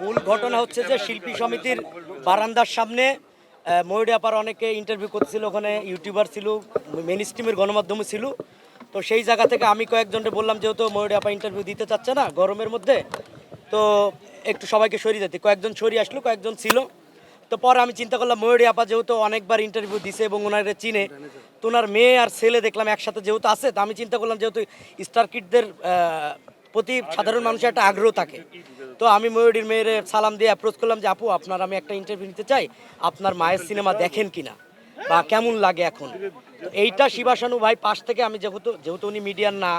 মূল ঘটনা হচ্ছে যে শিল্পী সমিতির বারান্দার সামনে আহ, ময়ূরী অনেকে ইন্টারভিউ করছিল ওখানে ইউটিউবার ছিল মেন স্ট্রিমের গণমাধ্যমে ছিল। তো সেই জায়গা থেকে আমি কয়েকজনকে বললাম যেহেতু ময়ূরী আপা ইন্টারভিউ দিতে চাচ্ছে না গরমের মধ্যে তো একটু সবাইকে সরিয়ে যেতে কয়েকজন সরিয়ে আসলো কয়েকজন ছিল। তো পরে আমি চিন্তা করলাম ময়ূরী আপা যেহেতু অনেকবার ইন্টারভিউ দিছে এবং ওনারে চিনে তো ওনার মেয়ে আর ছেলে দেখলাম একসাথে যেহেতু আছে তো আমি চিন্তা করলাম যেহেতু স্টার কিডদের প্রতি সাধারণ মানুষের একটা আগ্রহ থাকে। তো আমি ময়ূরীর মেয়ের সালাম দিয়ে অ্যাপ্রোচ করলাম যে, আপু, আপনার আমি একটা ইন্টারভিউ নিতে চাই। আপনার মায়ের সিনেমা দেখেন কিনা? বা কেমন লাগে এখন? তো এইটা শিবাশানু ভাই পাশ থেকে আমি যেহেতু যেহেতু উনি মিডিয়ার না,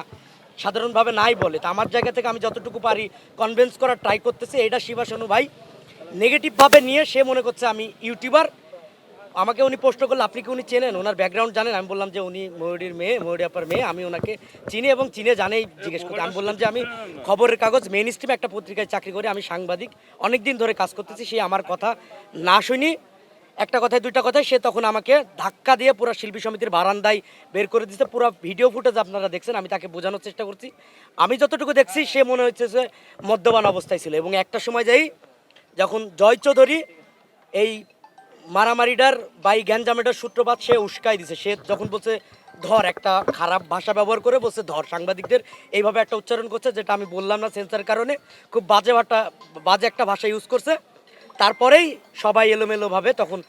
সাধারণভাবে নাই বলে, তো আমার জায়গা থেকে আমি যতটুকু পারি কনভিন্স করার ট্রাই করতেছি। এটা শিবাশানু ভাই নেগেটিভভাবে নিয়ে সে মনে করছে আমি ইউটিউবার আমাকে উনি প্রশ্ন করলে, আপনি কি উনি চেনেন? ওনার ব্যাকগ্রাউন্ড জানেন, আমি বললাম যে উনি ময়ূরীর মেয়ে, ময়ূরী আপার মেয়ে, আমি ওনাকে চিনি এবং চিনে জানেই, জিজ্ঞেস করতে। আমি বললাম যে আমি খবরের কাগজ মেন স্ট্রিমে একটা পত্রিকায় চাকরি করি, আমি সাংবাদিক অনেক দিন ধরে কাজ করতেছি, সে আমার কথা না শুনি। একটা কথায়, দুইটা কথায় সে তখন আমাকে ধাক্কা দিয়ে পুরো শিল্পী সমিতির বারান্দায় বের করে দিতে পুরো ভিডিও ফুটেজ আপনারা দেখছেন, আমি তাকে বোঝানোর চেষ্টা করছি। আমি যতটুকু দেখছি, সে মনে হচ্ছে যে মদ্যপান অবস্থায় ছিল। এবং একটা সময় যাই, যখন জয় চৌধুরী এই মারামারিটার বাই গ্যাঞ্জামেটার সূত্রপাত সে উস্কাই দিছে। সে যখন বলছে, ধর, একটা খারাপ ভাষা ব্যবহার করে বলছে, ধর, সাংবাদিকদের এইভাবে একটা উচ্চারণ করছে, যেটা আমি বললাম না সেন্সার কারণে। খুব বাজে একটা বাজে একটা ভাষা ইউজ করছে। তারপরেই সবাই এলোমেলোভাবে তখন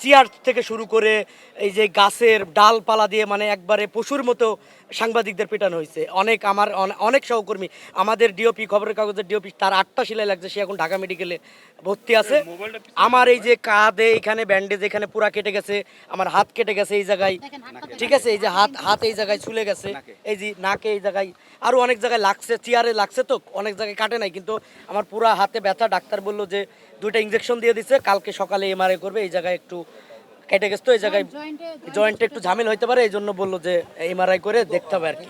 চেয়ার থেকে শুরু করে এই যে গাছের ডালপালা দিয়ে মানে একবারে পশুর মতো সাংবাদিকদের পেটানো হয়েছে। অনেক আমার অনেক সহকর্মী আমাদের ডিওপি খবরের কাগজের ডিওপি তার আটটা সেলাই লাগছে সে এখন ঢাকা মেডিকেলে ভর্তি আছে। আমার এই যে কাঁধে এখানে ব্যান্ডেজ এখানে পুরা কেটে গেছে আমার হাত কেটে গেছে এই জায়গায়। ঠিক আছে এই যে হাত হাত এই জায়গায় ছুলে গেছে এই যে নাকে এই জায়গায় আরও অনেক জায়গায় লাগছে চেয়ারে লাগছে তো অনেক জায়গায় কাটে নাই কিন্তু আমার পুরা হাতে ব্যথা ডাক্তার বলল যে দুইটা ইঞ্জেকশন দিয়ে দিছে কালকে সকালে এমআরআই করবে এই জায়গায় একটু কেটে গেছে তো এই জায়গায় জয়েন্টে একটু ঝামেল হইতে পারে এই জন্য বলল যে এমআরআই করে দেখতে হবে আর কি।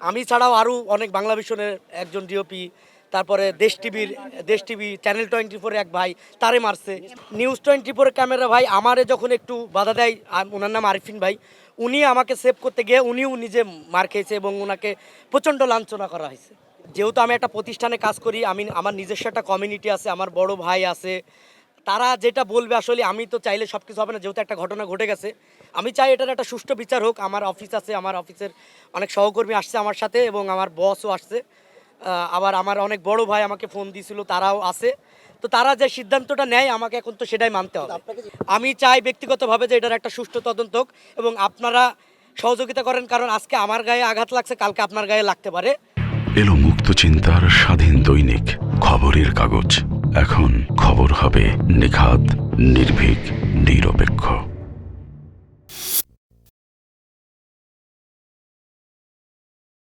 আমি ছাড়াও আরও অনেক বাংলা ভিশনের একজন ডিওপি তারপরে দেশ টিভির, দেশ টিভি চ্যানেল টোয়েন্টি ফোর এক ভাই, তারে মারছে। নিউজ টোয়েন্টি ফোরের ক্যামেরা ভাই আমারে যখন একটু বাধা দেয় ওনার নাম আরিফিন ভাই, উনি আমাকে সেভ করতে গিয়ে উনিও নিজে মার খেয়েছে এবং ওনাকে প্রচণ্ড লাঞ্ছনা করা হয়েছে। যেহেতু আমি একটা প্রতিষ্ঠানে কাজ করি, আমি, আমার নিজস্ব একটা কমিউনিটি আছে, আমার বড় ভাই আছে, তারা যেটা বলবে আসলে আমি তো চাইলে সব কিছু হবে না, যেহেতু একটা ঘটনা ঘটে গেছে। আমি চাই এটার একটা সুষ্ঠু বিচার হোক, আমার অফিস আছে, আমার অফিসের অনেক সহকর্মী আসছে আমার সাথে এবং আমার বসও আসছে। আবার আমার অনেক বড় ভাই আমাকে ফোন দিয়েছিল, তারাও আছে। তো তারা যে সিদ্ধান্তটা নেয়, আমাকে এখন তো সেটাই মানতে হবে। আমি চাই ব্যক্তিগতভাবে যে এটার একটা সুষ্ঠু তদন্ত এবং আপনারা সহযোগিতা করেন, কারণ আজকে আমার গায়ে আঘাত লাগছে, কালকে আপনার গায়ে লাগতে পারে। এলো মুক্ত চিন্তার স্বাধীন দৈনিক খবরের কাগজ। এখন খবর হবে নিখাত, নির্ভীক, নিরপেক্ষ।